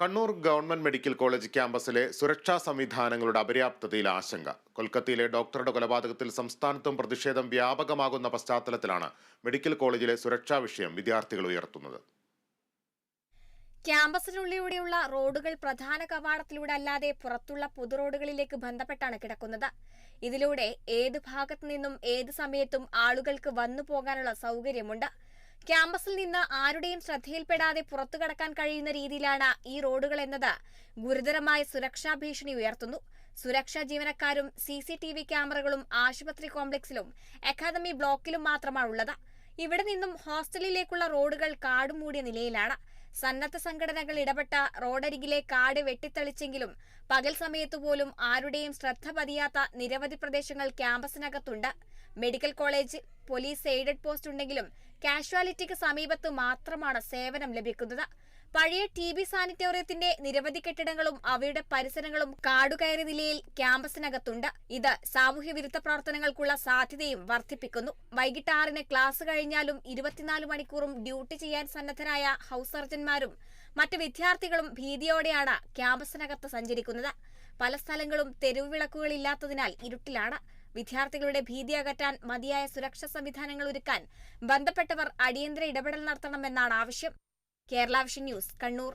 Kannur government medical college ക്യാമ്പസിലെ സുരക്ഷാ സംവിധാനങ്ങളുടെ അപര്യാപ്തതയിൽ ആശങ്ക. കൊൽക്കത്തയിലെ ഡോക്ടറുടെ കൊലപാതകത്തിൽ സംസ്ഥാനത്തും പ്രതിഷേധം വ്യാപകമാകുന്ന പശ്ചാത്തലത്തിലാണ് മെഡിക്കൽ കോളേജിലെ സുരക്ഷാ വിഷയം വിദ്യാർത്ഥികൾ ഉയർത്തുന്നത്. ക്യാമ്പസിനുള്ളിലൂടെയുള്ള റോഡുകൾ പ്രധാന കവാടത്തിലൂടെ അല്ലാതെ പുറത്തുള്ള പൊതുറോഡുകളിലേക്ക് ബന്ധപ്പെട്ടാണ് കിടക്കുന്നത്. ഇതിലൂടെ ഏത് ഭാഗത്തു നിന്നും ഏത് സമയത്തും ആളുകൾക്ക് വന്നു പോകാനുള്ള സൗകര്യമുണ്ട്. ക്യാമ്പസിൽ നിന്ന് ആരുടെയും ശ്രദ്ധയിൽപ്പെടാതെ പുറത്തു കടക്കാൻ കഴിയുന്ന രീതിയിലാണ് ഈ റോഡുകൾ എന്നത്. ഗുരുതരമായ സുരക്ഷാ ഭീഷണി ഉയർത്തുന്നു. സുരക്ഷാ ജീവനക്കാരും സി സി ടി വി ക്യാമറകളും ആശുപത്രി കോംപ്ലക്സിലും അക്കാദമി ബ്ലോക്കിലും മാത്രമാണ് മാത്രമാണുള്ളത് ഇവിടെ നിന്നും ഹോസ്റ്റലിലേക്കുള്ള റോഡുകൾ കാടുമൂടിയ നിലയിലാണ്. സന്നദ്ധ സംഘടനകൾ ഇടപെട്ട റോഡരികിലെ കാട് വെട്ടിത്തെളിച്ചെങ്കിലും പകൽ സമയത്തു പോലും ആരുടെയും ശ്രദ്ധ പതിയാത്ത നിരവധി പ്രദേശങ്ങൾ ക്യാമ്പസിനകത്തുണ്ട്. Medical college police aided post ഉണ്ടെങ്കിലും കാഷ്വാലിറ്റിക്ക് സമീപത്ത് മാത്രമാണ് സേവനം ലഭിക്കുന്നത്. പഴയ ടി ബി സാനിറ്റോറിയത്തിന്റെ നിരവധി കെട്ടിടങ്ങളും അവയുടെ പരിസരങ്ങളും കാടുകയറി നിലയിൽ ക്യാമ്പസിനകത്തുണ്ട്. ഇത് സാമൂഹ്യ വിരുദ്ധ പ്രവർത്തനങ്ങൾക്കുള്ള സാധ്യതയും വർദ്ധിപ്പിക്കുന്നു. വൈകിട്ട് ആറിന് ക്ലാസ് കഴിഞ്ഞാലും ഇരുപത്തിനാല് മണിക്കൂറും ഡ്യൂട്ടി ചെയ്യാൻ സന്നദ്ധരായ ഹൌസ് സർജന്മാരും മറ്റ് വിദ്യാർത്ഥികളും ഭീതിയോടെയാണ് ക്യാമ്പസിനകത്ത് സഞ്ചരിക്കുന്നത്. പല സ്ഥലങ്ങളും തെരുവ് വിളക്കുകളില്ലാത്തതിനാൽ ഇരുട്ടിലാണ്. വിദ്യാർത്ഥികളുടെ ഭീതി അകറ്റാൻ മതിയായ സുരക്ഷാ സംവിധാനങ്ങൾ ഒരുക്കാൻ ബന്ധപ്പെട്ടവർ അടിയന്തര ഇടപെടൽ നടത്തണമെന്നാണ് ആവശ്യം. Kerala vision news Kannur.